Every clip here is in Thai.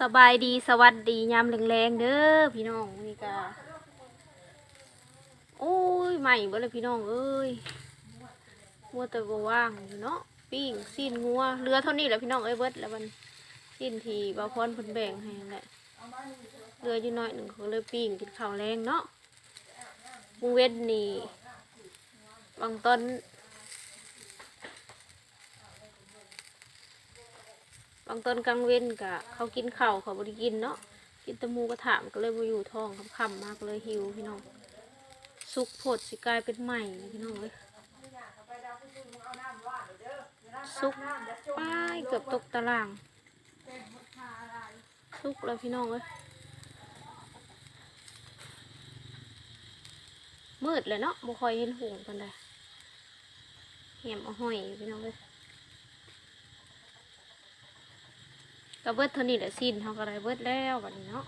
สบายดีสวัสดียามแรงๆเด้อพี่น้องนี่ก็โอ้ยใหม่บ่เลยพี่น้องเอ้ยมัวแต่บ่ว่างเนาะปิ้งสิ้นงัวเรือเท่านี้แหละพี่น้องเอ้ยเบิดแล้วมันสิ้นทีบาวพรเพิ่นแบ่งให้แหละเรืออยู่น้อยหนึ่งเขาเลยปิ้งกินข้าวแรงเนาะมุงเว้นนี่บางตอน บางตอนกลางเว้นกะเขากินข้าวเขาบริกินเนาะกินตะมูกระถามก็เลยมาอยู่ท้องคำๆมากเลยหิวพี่น้องสุกโพดสิกลายเป็นใหม่พี่น้องเลยสุกป้ายเกือบตกตารางสุกแล้วพี่น้องเลยมืดเลยเนาะบ่คอยเห็นหงส์กันได้แหมเอาห้อยพี่น้องเลย ก็เบิดเท่านี้แหละสิ้นเขาก็ได้เบิดแล้วบัดนี้เนาะ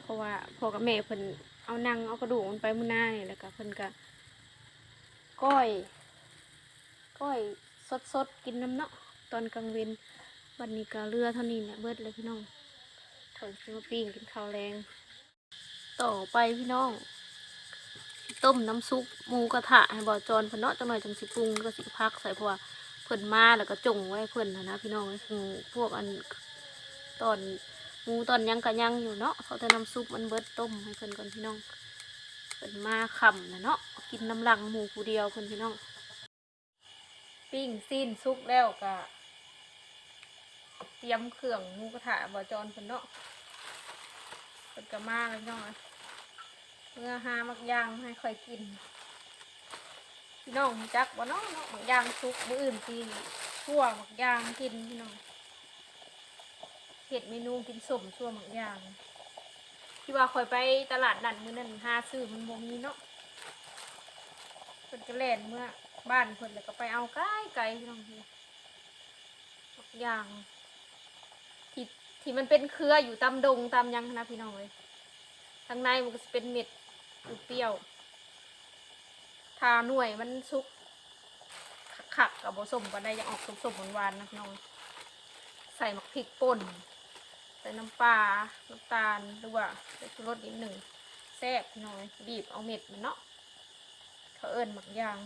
เพราะว่าพ่อกับแม่เพิ่นเอานังเอากระดูกมันไปมื้อหน้านี่แล้วก็เพิ่นก็ก้อยก้อยสดๆกินน้ำเนาะตอนกลางเวนวันนี้ก็เรือเท่านี้แหละเบิดเลยพี่น้องถอยซื้อมาปิ้งกินข้าวแรงต่อไปพี่น้องต้มน้ำซุปหมูกระทะให้บ่อจอนเพิ่นเนาะจังหน่อยจังสิปรุงก็สิพักใส่เพราะว่า พิ่นมาแล้วก็จงไว้เพิ่นนะนะพี่น้องคือพวกอันตอนหมูตอนยังกะยังอยู่เนาะเขาจะนำซุปมันเบิดต้มให้เพิ่นก่อนพี่น้องเพิ่นมาค่ำนะเนาะกินน้ำลังหมูผู้เดียวเพิ่นพี่น้อง ปิ้งซีนซุปแล้วก็เตรียมเครื่องหมูกระทะบ่จอนเพิ่นเนาะเพิ่นก็มาแล้วพี่น้องเอ้ยเมื่อหามักย่างให้ค่อยกิน พี่น้องจักบ่เนาะเนาะหมักยางซุกมื้ออื่นกินชั่วหมักยางกินพี่น้องเห็ดเมนูกินสมชั่วหมักยางที่ว่าคอยไปตลาดนัดมื้อนั้นหาซื้อมันบ่มีเนาะเพิ่นก็แล่นเมื่อบ้านเพิ่นแล้วก็ไปเอาไกลไกลพี่น้องพี่หมักยางที่ที่มันเป็นเครืออยู่ตามดงตามยังนะพี่น้องเลยข้างในมันก็จะเป็นเม็ดเปรี้ยว ทาหน่วยมันซุกขักกับผสมกันได้ยังออกสมๆหวานๆนะพี่น้องใส่หมักพริกป่นใส่น้ำปลาน้ำตาลหรือว่าใส่ชูรสนิดหนึ่งแซ่บพี่น้องบีบเอาเม็ดมันเนาะเขาเอิญหมักยาง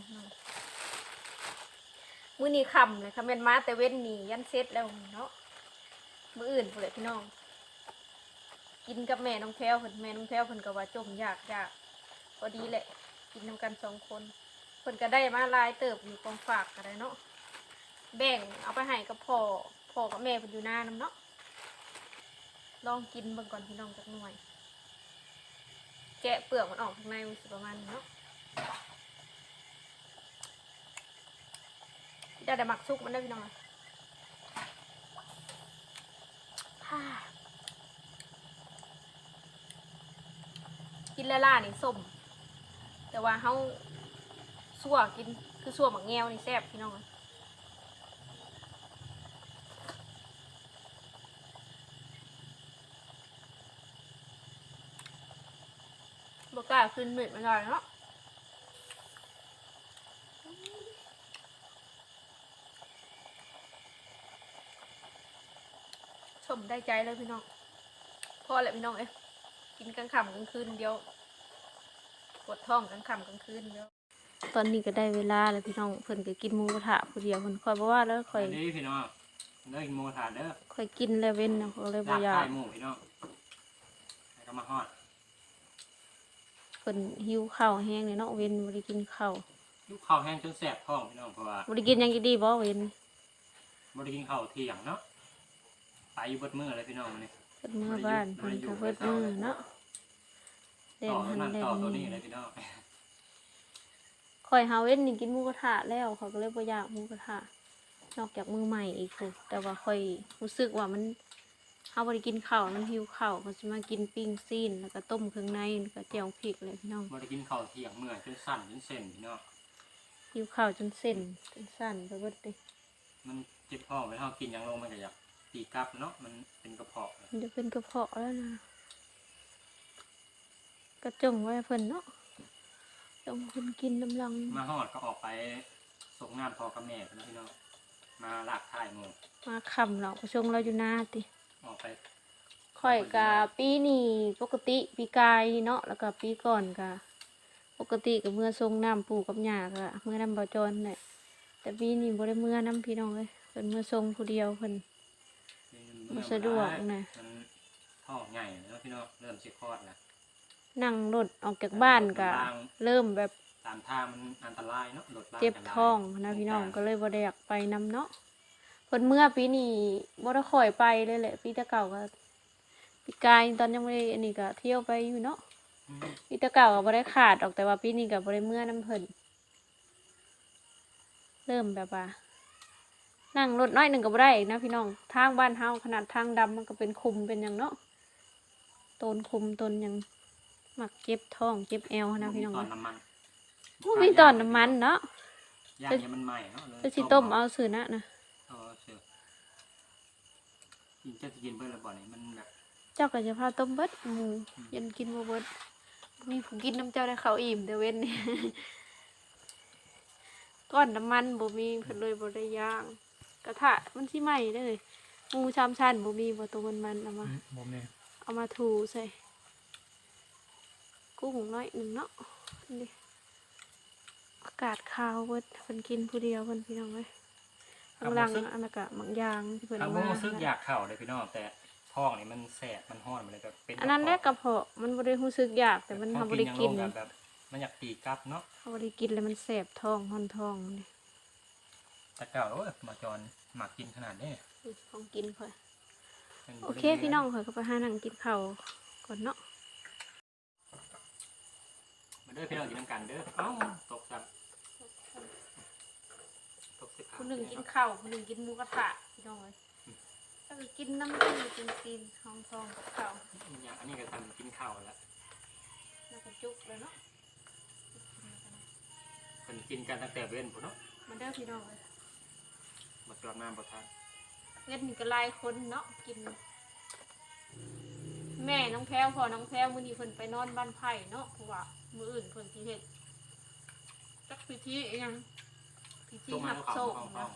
มื้อนี้คำเลยค่ะแม่นมาแต่เว้นหนียันเซ็ตแล้วเนาะมื้ออื่นพุ่นแหละพี่น้อง กินกับแม่น้องแพรวเพิ่นแม่น้องแพรวเพิ่นก็ว่าจมอยากอยากพอดีแหละ กินนำกันสองคนเพิ่นก็ได้มาหลายเติบอยู่กองฝากก็ได้เนาะแบ่งเอาไปให้กับพ่อพ่อกับแม่เพิ่นอยู่หน้านํเนาะลองกินเบิ่งก่อนพี่น้องจักหน่วยแกะเปลือกมันออกข้างในมันสิประมาณนี้เนาะเดี๋ยวได้หมักซุกมันได้พี่น้องกินละล่านี่ส้ม แต่ว่าเฮาสั่วกินคือสั่วหมักแงวนี่แซ่บพี่น้องอะบกล้าขึ้นเม็ดมันหน่อยเนาะชมได้ใจเลยพี่น้องพอแหละพี่น้องเอ้ยกินกลางค่ำกลางคืนเดียว ปวดท้องกลางค่ำกลางคืนเดียวตอนนี้ก็ได้เวลาแล้วพี่น้องเพิ่นก็กินหมูกระทะผู้เดียวเพิ่นคอยบอกว่าแล้วคอยอันนี้พี่น้องเด้อกินหมูถาดเด้อคอยกินแล้วเว้นนะเขาเลยบ่ลาบอยาไข่กหมูพี่น้องให้ก็มาฮอดเพิ่นหิวข้าวแห้งเลยเนาะเว้นบ่ได้กินข้าวยุคข้าวแห้งจนแสบท้องพี่น้องเพราะว่าบ่ได้กินหยังกินดีบ่เว้นบ่ได้กินข้าวเที่ยงเนาะไปอยู่เบดมื้อเลยพี่น้องมื้อนี้เพิ่นมื้อบ้านเพิ่นก็เบิดมื้อเนาะ เล่นต่อหันนั่นเล่นต่อตัวนี้นี่เลยพี่น้องคอยหาเว้นนี่กินหมูกระทะแล้วเขาก็เลยบ่อยากหมูกระทะนอกจากมือใหม่อีกคือแต่ว่าค่อยรู้สึกว่ามันเฮาบ่ได้กินข้าวมันหิวข้าวก็สิมากินปิ้งซีนแล้วก็ต้มเครื่องในแล้วก็แจ่วพริกเลยพี่น้องบ่ได้กินข้าวเที่ยงมื้อจนสั่นจนเส้นพี่น้องหิวข้าวจนเส้นจนสั่นไปเบิดเลยมันเจ็บท้องไปเฮากินหยังลงมันก็อยากตีกลับเนาะมันเป็นกระเพาะ มันจะเป็นกระเพาะแล้วนะ กระจงไว้เพิ่นเนาะจงเพิ่นกินน้ำลังมาฮอดก็ออกไปส่งงานพ่อกับแม่พี่น้องมาลากท้ายหมู่มาคำเราก็ชงเราอยู่หน้าติไปข่อยกะปีนี้ปกติปีกายเนาะแล้วก็ปีก่อนกะปกติก็เมื่อทรงน้ำปู่กับย่าก็เมื่อน้ำบ่จรนี่นแหละแต่ปีนี้บ่ได้เมื่อน้ำพี่น้องเลยเพิ่นเมื่อทรงผู้เดียวเพิ่นบ่สะดวกนะมันท้องใหญ่แล้วพี่น้องเริ่มสิคลอดแล้ว นั่งรถออกจากบ้านก็บางเริ่มแบบตามทางมันอันตรายเนาะรถบ้านเจ็บกันหลายท้องนะพี่น้องก็เลยบ่ได้อยากไปนํเนาะเพิ่นเมื่อปีนี้บ่ได้ค่อยไปเลยแหละปีแต่เก่าก็ปีกายตอนยังบ่ได้อันนี้ก็เที่ยวไปอยู่เนาะอืมปีแต่เก่าก็บ่ได้ขาดออกแต่ว่าปีนี้ก็บ่ได้เมื่อนํเพิ่นเริ่มแบบว่านั่งรถน้อยหนึ่งก็บ่ได้อีกนะพี่น้องทางบ้านเฮาขนาดทางดำมันก็เป็นคุมเป็นหยังเนาะต้นคุมต้นหยัง มักเจ็บท้องเจ็บแอวนะพี่น้องตอนนะน้ำมันบ่มีตอนน้ำมันเนาะย่างเนี่ยมันใหม่เนาะเลยจะสิต้มเอาซื้อนะนะเออเชื่อกินจะกินเบิ่ละบ่นี่มันแบบเจ้าก็จะพาต้มเบิดหมูยันกินบ่เบิดมีผู้กินน้ำเจ้าได้เขาวอิ่มเดี๋ยวเว้นนี่ก้อนน้ำมันบ่มีเพิ่นเลยบ่ได้ย่าง กระทะมันสิไหม้เด้อหมูชามชันบ่มีบ่ตัวมันมันๆเอามาบ่แม่เอามาถูใส่ กุ้งน้อยหนึ่งเนาะนี่อากาศคาวเบิดเพิ่นกินผู้เดียวเพิ่นพี่น้องเอ้ยข้างหลังอันนั้นก็บางอย่างที่เพิ่นถ้าเอาบ่มารู้สึกอยากเข้าเลยพี่น้องแต่ท้องนี่มันแสบมันร้อนมันเลยแบบเป็นอันนั้นแหละกระเพาะมันบ่ได้รู้สึกอยากแต่มันท้องทำบ่ได้กินยังลงแบบมันอยากตีกลับเนาะเฮาบ่ได้กินแล้วมันแสบท้องห่อนท้องนี่แต่เก่าโอ้ยมาจรหมักกินขนาดนี้อุ๊ยของกินค่อยมันบ่โอได้เคพี่น้องค่อยก็ไปหานั่งกินข้าวก่อนเนาะมา เด้อพี่น้องกินน้ำกันเด้อเอ้าตกซับตกสิบผู้หนึ่งกินข้าวผู้หนึ่งกินหมูกระทะพี่น้องเอ้ยถ้าก็กินน้ำจิ้มกินซีนท้องท้องกับข้าวอย่างอันนี้ก็ทำกินข้าวแล้วแล้วก็จุกเลยเนาะเป็นกินกันตั้งแต่เว้นพุ่นเนาะมาเด้อพี่น้องเลยมาจอดน้ำประทานเงินก็หลายคนเนาะกิน แม่น้องแพรวพอน้องแพรวมื้อนี้เพิ่นไปนอนบ้านไผ่เนาะเพราะว่า มื้ออื่นเพิ่นสิเฮ็ดจักพิธีอิหยังพิธีต้มมาหับข้าวโศกข้าวเนาะ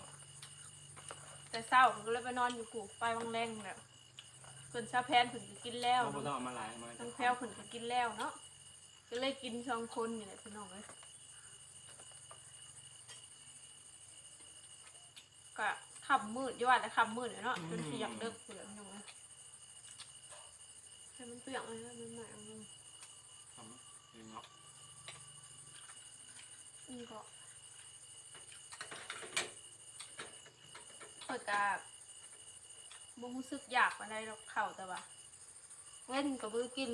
แต่เช้าเพิ่นก็เลยไปนอนอยู่กูไปวังแรงแล้วเพิ่นชาแพนเพิ่นก็กินแล้วเราไม่ต้องเนาะเอามาหลายมาน้องแพรวเพิ่นก็กินแล้วเนาะก็เลยกินสองคนนี่แหละพี่น้องเอ้ยก็ค่ำมืดอยู่ว่าแต่ค่ำมืดเนาะจนสิอยากเลิกเปลือกอยู่นะให้มันเปลือกเลยนะมันใหม่เอาเลย เนาะ ก็เปิดกาบ่รู้สึกอยากอะไรหรอกเข่าแต่ว่าเว้นก็บ่ได้กิน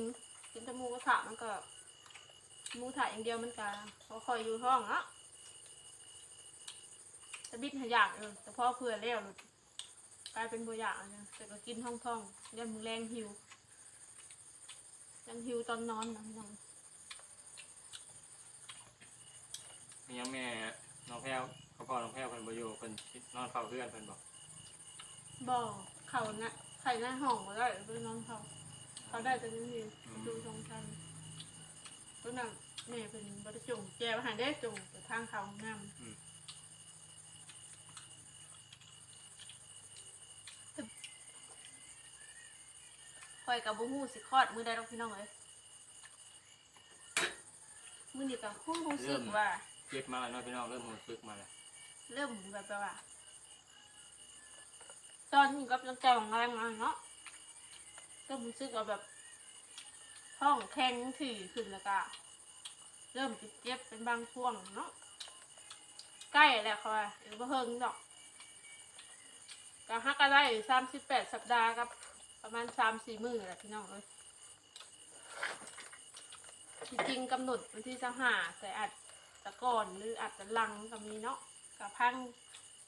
กินแต่หมูกระทะมันก็หมูกระทะอย่างเดียวมันก็พอคอยอยู่ท้องเนาะต่บิดหายากเออแต่พ่อเพื่อแล้วหลุดกลายเป็นบ่อยากเลยแต่ก็กินท้องท้องๆเดี๋ยวมึงแรงหิวยังหิวตอนนอนนะพี่น้ง มียังแม่น้องแพรวเขาพ่อน้องแพรวเพิ่นบ่อยู่เพิ่นนอนเฝ้าเพื่อนเพิ่นบอกบ่เขาน่ะไข่หน้าห้องมาได้ไปนอนเขาเขาได้แต่นี่ดูทรงชันตัวนั้นแม่เป็นบริจงแจวหาได้จงแต่ทางเขางามคอยกับบุหูสิคลอดมือได้หรอกพี่น้องเอ้ยมือนี่กับคู่รู้สึกว่า เจ็บมาแล้วเนาะพี่น้องเริ่มรู้สึกมาแล้วเริ่มแบบแบบว่า ตอนนี้ก็ยังใจของแรงมาเนาะก็รู้สึกว่าแบบท้องแข็งถี่ขึ้นแล้วก็เริ่มเจ็บเป็นบางช่วงเนาะใกล้แล้วค่ะเดี๋ยวบ่เฮิงดอกก็ฮักก็ได้สามสิบแปดสัปดาห์กับ ประมาณสามสี่มื้อแหละพี่น้องเอ้ยจริงกำหนดวันที่จะหาแต่อาจ จะก่อนหรืออาจจะหลังก็มีเนาะกับพัง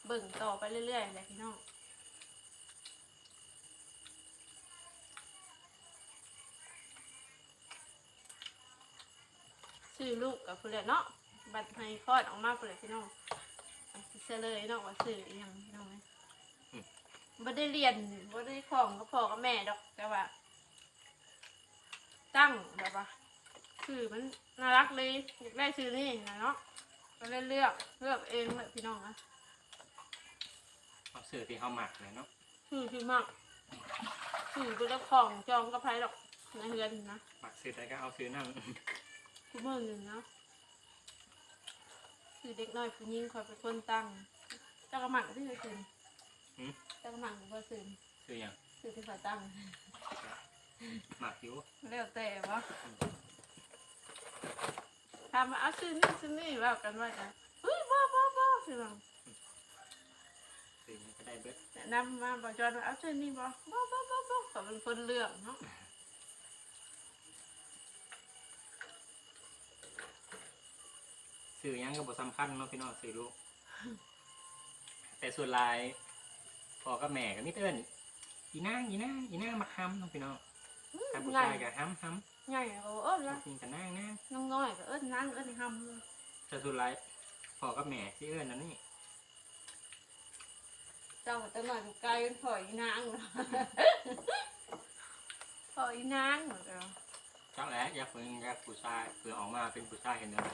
เบิ่งต่อไปเรื่อยๆเลยพี่น้องซื้อลูกกับเพื่อนเนาะบัตรให้คลอดออกมาเพื่อนพี่น้องสิเฉลยเนาะว่าซื้ออหยังพี่น้องไหมบ่ได้เรียนบ่ได้ของกับพ่อกับแม่ดอกแต่ว่า ตั้งแบบว่า ชื่อมันน่ารักเลยอยากได้ชื่อนี่นะเนาะก็เลยเลือกเลือกเองเลยพี่น้องนะเอาเสื้อที่เฮาหมักเลยเนาะชื่อชื่อมากชื่อกูจะของจองกับไผดอกในเฮือนนะหมักซื้อได้ก็เอาซื้อนั่งกูเมื่อหนึ่งเนาะคือเด็กน้อยผู้หญิงคอยเป็นคนตั้งเจ้ากระหมังที่เคยซื้อหืมเจ้ากระหมังก็ซื้อซื้อหยังซื้อที่คอยตั้งหมักอยู่แล้วแต่วะ ถามว่าเอาซื้อนี่ซื้อนี่ว่ากันว่าจะเฮ้ยบ้าบ้าบ้าซื้อบังซื้อหยังก็ได้เบิดแนะนำมาบอกจอนว่าเอาซื้อนี่บ่บ้าบ้าบ้าบ้าเขาเป็นคนเลือกเนาะซื้อหยังก็บ่สำคัญเนาะพี่น้องซื้อลูก แต่ส่วนหลายพ่อกับแม่ก็มีแต่เอิ้นอีนางอีนางอีนางมาค้ำเนาะพี่น้อง ถ้าผู้ชายก็ห้ำห้ใหญ่โอ้เอิ้นำละจริงก็นางนางน้องน้อยก็เอิ้นนั่งเอิ้นทำแต่ส่วนหลายพ่อกับแม่ที่เอิ้นนั่นนี่เจ้าก็จะมาอยู่ไกลเป็นถอยนางเนาะถอยนางเหมือนกันจักแหล้วอยากเพิ่งอยากผู้ชายเพื่อออกมาเป็นผู้ชายเห็นเด้อ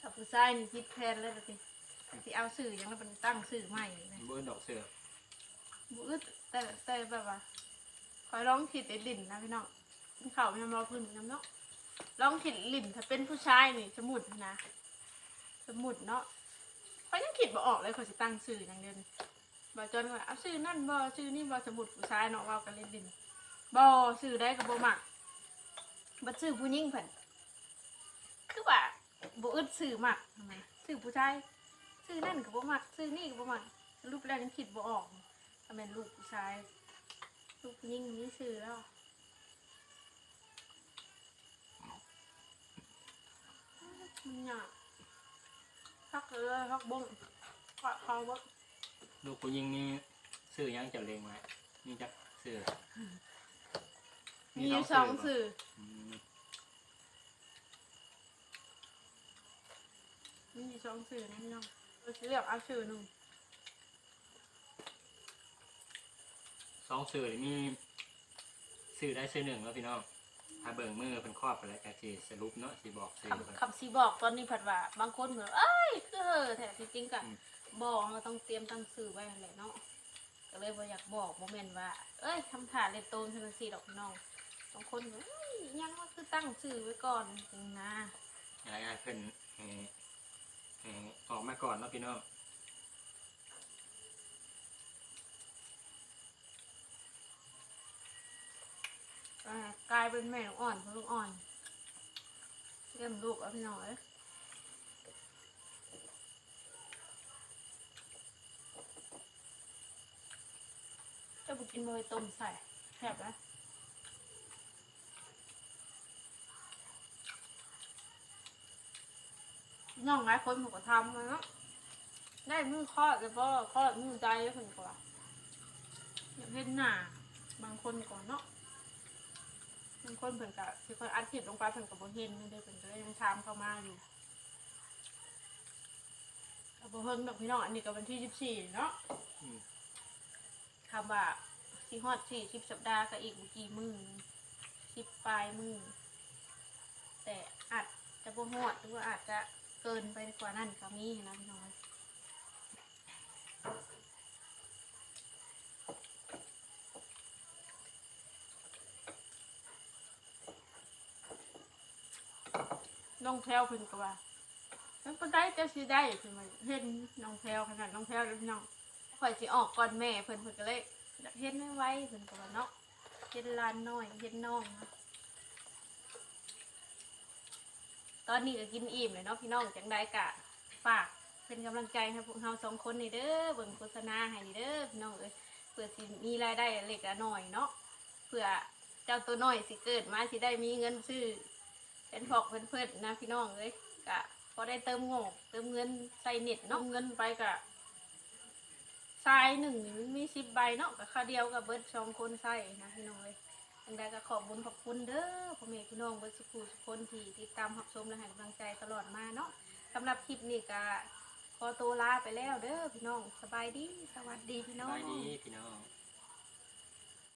ถ้าผู้ชายนี่คิดแทนเลยสิที่เอาสื่อยังเป็นตั้งสื่อใหม่นะ บ่เอิ้นดอกเสือ บุอึดแต่แต่แบบว่าคอยร้องผิดไอ้ลิ่นนะพี่น้องกินข้าวไม่มาพื้นน้ำเนาะร้องผิดลิ่นถ้าเป็นผู้ชายนี่สมุดนะ สมุดเนาะเขายังคิดบ่ออกเลยเขาจะตั้งสื่ออย่างเดียวนี่บอจนว่าเอาสื่อนั่นบอสื่อนี่บอสมุดผู้ชายเนาะเว่ากันเล่นลินบอสื่อได้กับบ่มักบัดสื่อผู้หญิงเพิ่นคือว่าบ่อึดสื่อมักทำไมสื่อผู้ชายสื่อนั่นกับบ่มักสื่อนี่กับบ่มักรูปแล้วยังคิดบ่ออกาเป็นลูกผู้ชาย ลูกผู้หญิงนี่สื่อแล้วมันหยาบพักเลยพักบงพักเขาบ่ลูกผู้หญิงนี่ซื้อหยังจะเลงไว้นี่จักซื้อมีอยู่สองสื่ออืมมีอยู่สองสื่อนะพี่น้องเราจะเลือกเอาสื่อหนึ่ง องซื้อนี่มีซื้อได้ซื้อหนึ่งแล้วพี่น้อง ถ้าเบิ่งมือเป็นครอบไปแล้วก็สิสรุปเนาะสิบอกซื้อเพิ่นคำคำสีบอกตอนนี้ผัดว่า บางคนเหมือนเอ้ยคือเหอะแต่ที่จริงกะอืม บอกเราต้องเตรียมตั้งสื่อไว้แหละเนาะก็เลยบ่อยากบอกโมเมนว่า เอ้ยทำถ่าเล่นโตนทันสีดอกพี่น้องบางคนก็เอ้ยยังว่าคือตั้งสื่อไว้ก่อนจริงนะ อะไรๆเพิ่นเอ่อเอ่อออกมาก่อนเนาะพี่น้อง กลายเป็นแม่ลูกอ่อนเพราะลูกอ่อนเลี้ยงลูกเอาพี่น้อยจะบุกินโมยต้มใส่แซ่บไหมน้องหลายคนผมก็ทำมาเนาะได้มือคลอดแล้วก็คลอดมือใจแล้วคนกว่าอยากเห็นหน้าบางคนก่อนเนาะ บางคนเพิ่นก็สิค่อยอัดคลิปลงไปเพิ่นก็บ่เห็นนั่นเด้อเพิ่นก็เลยยังถามเข้ามาอยู่ก็บ่เฮิงดอกพี่น้องอันนี้ก็วันที่ 14 เนาะอืม คำว่าสิฮอด40สัปดาห์ก็อีกบ่กี่มื้อ10ปลายมื้อแต่อาจจะบ่ฮอดหรือว่าอาจจะเกินไปกว่านั้นก็มีนะพี่น้อง น้องแพรวเพิ่นก็ว่ามันบ่ได้จะสิได้เพิ่นว่าเห็นน้องแพรวขนาดน้องแพรวแล้วพี่น้องข่อยสิออกก่อนแม่เพิ่นเพิ่นก็เลยอยากเฮ็ดไม่ไหวเพิ่นก็ว่าเนาะเฮ็ดหลานน้อยเฮ็ดน้องนะตอนนี้ก็กินอิ่มเลยเนาะพี่น้องจังได้กะฝากเป็นกำลังใจให้พวกเราสองคนนี่เด้อเบิ่งโฆษณาให้นี่เด้อพี่น้องเอ้ยเพื่อสิมีรายได้เล็กน้อยเนาะเพื่อเจ้าตัวน้อยสิเกิดมาสิได้มีเงินซื้อ เป็นพอกเป็นเพิ่อนนะพี่น้องเอ้ยกะพอได้เติมโงเติมเงินใส่เน็ตเนาะเงินไปกะทรายหนึ่งมีสิบใบเนาะกับข้าเดียวกับเบิร์ดสองคนใส่นะพี่น้องเลยอันใดก็ขอบบุญขอบคุณเด้อพ่อแม่พี่น้องเบิร์ดสุขุสุกคนที่ติดตามรับชมและให้กำลังใจตลอดมาเนาะสำหรับคลิปนี้ก็ขอตัวลาไปแล้วเด้อพี่น้องสบายดีสวัสดีพี่น้องบายดีพี่น้อง